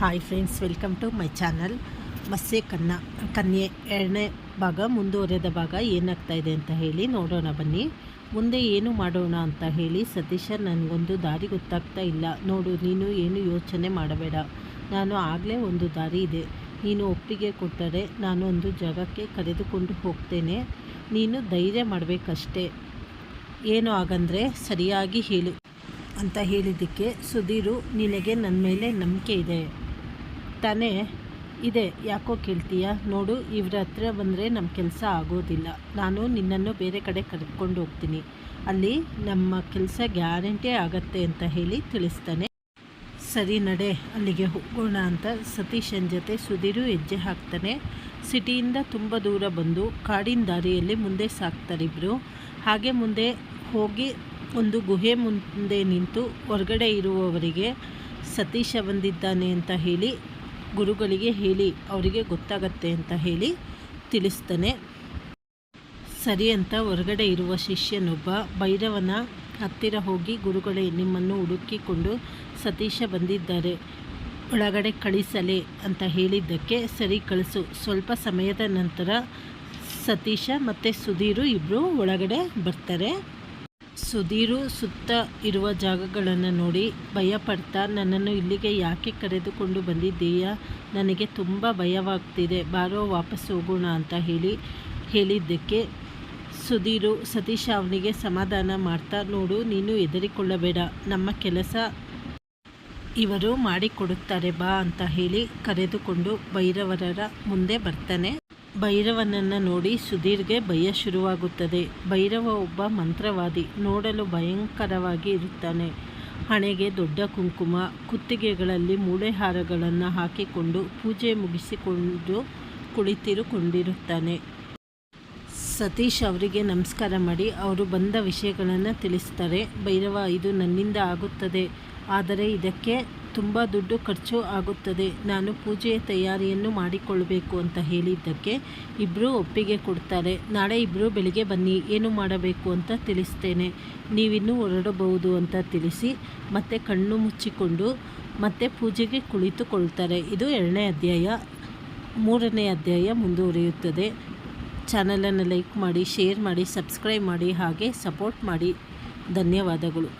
Hi friends welcome to my channel ಮತ್ಸ್ಯ ಕನ್ನ, ಕನ್ಯೆ ಎರಡನೇ ಭಾಗ, ಮುಂದುವರೆದ ಭಾಗ ಏನಾಗ್ತಾ ಇದೆ ಅಂತ ಹೇಳಿ ನೋಡೋಣ ಬನ್ನಿ. ಮುಂದೆ ಏನು ಮಾಡೋಣ ಅಂತ ಹೇಳಿ ಸತೀಶ ನನಗೊಂದು ದಾರಿ ಗೊತ್ತಾಗ್ತಾ ಇಲ್ಲ. ನೋಡು, ನೀನು ಏನು ಯೋಚನೆ ಮಾಡಬೇಡ. ನಾನು ಆಗಲೇ ಒಂದು ದಾರಿ ಇದೆ. ನೀನು ಒಪ್ಪಿಗೆ ಕೊಟ್ಟರೆ ನಾನು ಒಂದು ಜಾಗಕ್ಕೆ ಕರೆದುಕೊಂಡು ಹೋಗ್ತೇನೆ. ನೀನು ಧೈರ್ಯ ಮಾಡಬೇಕಷ್ಟೇ. ಏನು ಆಗಂದರೆ ಸರಿಯಾಗಿ ಹೇಳು ಅಂತ ಹೇಳಿದ್ದಕ್ಕೆ ಸುಧೀರು, ನಿನಗೆ ನನ್ನ ಮೇಲೆ ನಂಬಿಕೆ ಇದೆ. ತಾನೇ ಇದೆ, ಯಾಕೋ ಕೇಳ್ತೀಯ? ನೋಡು, ಇವ್ರ ಹತ್ರ ಬಂದರೆ ನಮ್ಮ ಕೆಲಸ ಆಗೋದಿಲ್ಲ. ನಾನು ನಿನ್ನನ್ನು ಬೇರೆ ಕಡೆ ಕರೆದುಕೊಂಡು ಹೋಗ್ತೀನಿ. ಅಲ್ಲಿ ನಮ್ಮ ಕೆಲಸ ಗ್ಯಾರಂಟಿ ಆಗತ್ತೆ ಅಂತ ಹೇಳಿ ತಿಳಿಸ್ತಾನೆ. ಸರಿ ನಡೆ, ಅಲ್ಲಿಗೆ ಹೋಗೋಣ ಅಂತ ಸತೀಶನ ಜೊತೆ ಸುಧೀರು ಹೆಜ್ಜೆ ಹಾಕ್ತಾನೆ. ಸಿಟಿಯಿಂದ ತುಂಬ ದೂರ ಬಂದು ಕಾಡಿನ ದಾರಿಯಲ್ಲಿ ಮುಂದೆ ಸಾಕ್ತಾರಿಬ್ರು ಹಾಗೆ ಮುಂದೆ ಹೋಗಿ ಒಂದು ಗುಹೆ ಮುಂದೆ ನಿಂತು ಹೊರಗಡೆ ಇರುವವರಿಗೆ ಸತೀಶ ಬಂದಿದ್ದಾನೆ ಅಂತ ಹೇಳಿ ಗುರುಗಳಿಗೆ ಹೇಳಿ, ಅವರಿಗೆ ಗೊತ್ತಾಗತ್ತೆ ಅಂತ ಹೇಳಿ ತಿಳಿಸ್ತಾನೆ. ಸರಿ ಅಂತ ಹೊರಗಡೆ ಇರುವ ಶಿಷ್ಯನೊಬ್ಬ ಭೈರವನ ಹತ್ತಿರ ಹೋಗಿ ಗುರುಗಳೇ, ನಿಮ್ಮನ್ನು ಹುಡುಕಿಕೊಂಡು ಸತೀಶ ಬಂದಿದ್ದಾರೆ. ಒಳಗಡೆ ಕಳಿಸಲೆ ಅಂತ ಹೇಳಿದ್ದಕ್ಕೆ, ಸರಿ ಕಳಿಸು. ಸ್ವಲ್ಪ ಸಮಯದ ನಂತರ ಸತೀಶ ಮತ್ತು ಸುಧೀರು ಇಬ್ಬರು ಒಳಗಡೆ ಬರ್ತಾರೆ. ಸುಧೀರು ಸುತ್ತ ಇರುವ ಜಾಗಗಳನ್ನು ನೋಡಿ ಭಯಪಡ್ತಾ, ನನ್ನನ್ನು ಇಲ್ಲಿಗೆ ಯಾಕೆ ಕರೆದುಕೊಂಡು ಬಂದಿದ್ದೀಯಾ? ನನಗೆ ತುಂಬ ಭಯವಾಗ್ತಿದೆ, ಬಾರೋ, ವಾಪಸ್ ಹೋಗೋಣ ಅಂತ ಹೇಳಿ, ಹೇಳಿದ್ದಕ್ಕೆ ಸುಧೀರು ಸತೀಶ ಅವನಿಗೆ ಸಮಾಧಾನ ಮಾಡ್ತಾ, ನೋಡು, ನೀನು ಹೆದರಿಕೊಳ್ಳಬೇಡ, ನಮ್ಮ ಕೆಲಸ ಇವರು ಮಾಡಿಕೊಡುತ್ತಾರೆ ಬಾ ಅಂತ ಹೇಳಿ ಕರೆದುಕೊಂಡು ಭೈರವರರ ಮುಂದೆ ಬರ್ತಾನೆ. ಭೈರವನನ್ನು ನೋಡಿ ಸುಧೀರ್ಗೆ ಭಯ ಶುರುವಾಗುತ್ತದೆ. ಭೈರವ ಒಬ್ಬ ಮಂತ್ರವಾದಿ, ನೋಡಲು ಭಯಂಕರವಾಗಿ ಇರುತ್ತಾನೆ. ಹಣೆಗೆ ದೊಡ್ಡ ಕುಂಕುಮ, ಕುತ್ತಿಗೆಗಳಲ್ಲಿ ಮೂಳೆಹಾರಗಳನ್ನು ಹಾಕಿಕೊಂಡು ಪೂಜೆ ಮುಗಿಸಿಕೊಂಡು ಕುಳಿತಿರುಕೊಂಡಿರುತ್ತಾನೆ. ಸತೀಶ್ ಅವರಿಗೆ ನಮಸ್ಕಾರ ಮಾಡಿ, ಅವರು ಬಂದ ವಿಷಯಗಳನ್ನು ತಿಳಿಸ್ತಾರೆ. ಭೈರವ, ಇದು ನನ್ನಿಂದ ಆಗುತ್ತದೆ. ಆದರೆ ಇದಕ್ಕೆ ತುಂಬ ದುಡ್ಡು ಖರ್ಚು ಆಗುತ್ತದೆ. ನಾನು ಪೂಜೆಯ ತಯಾರಿಯನ್ನು ಮಾಡಿಕೊಳ್ಳಬೇಕು ಅಂತ ಹೇಳಿದ್ದಕ್ಕೆ ಇಬ್ಬರೂ ಒಪ್ಪಿಗೆ ಕೊಡ್ತಾರೆ. ನಾಳೆ ಇಬ್ಬರು ಬೆಳಿಗ್ಗೆ ಬನ್ನಿ, ಏನು ಮಾಡಬೇಕು ಅಂತ ತಿಳಿಸ್ತೇನೆ. ನೀವಿನ್ನೂ ಹೊರಡಬಹುದು ಅಂತ ತಿಳಿಸಿ, ಮತ್ತೆ ಕಣ್ಣು ಮುಚ್ಚಿಕೊಂಡು ಮತ್ತೆ ಪೂಜೆಗೆ ಕುಳಿತುಕೊಳ್ತಾರೆ. ಇದು ಎರಡನೇ ಅಧ್ಯಾಯ, ಮೂರನೇ ಅಧ್ಯಾಯ ಮುಂದುವರಿಯುತ್ತದೆ. ಚಾನಲನ್ನು ಲೈಕ್ ಮಾಡಿ ಶೇರ್ ಮಾಡಿ ಸಬ್ಸ್ಕ್ರೈಬ್ ಮಾಡಿ ಹಾಗೆ ಸಪೋರ್ಟ್ ಮಾಡಿ. ಧನ್ಯವಾದಗಳು.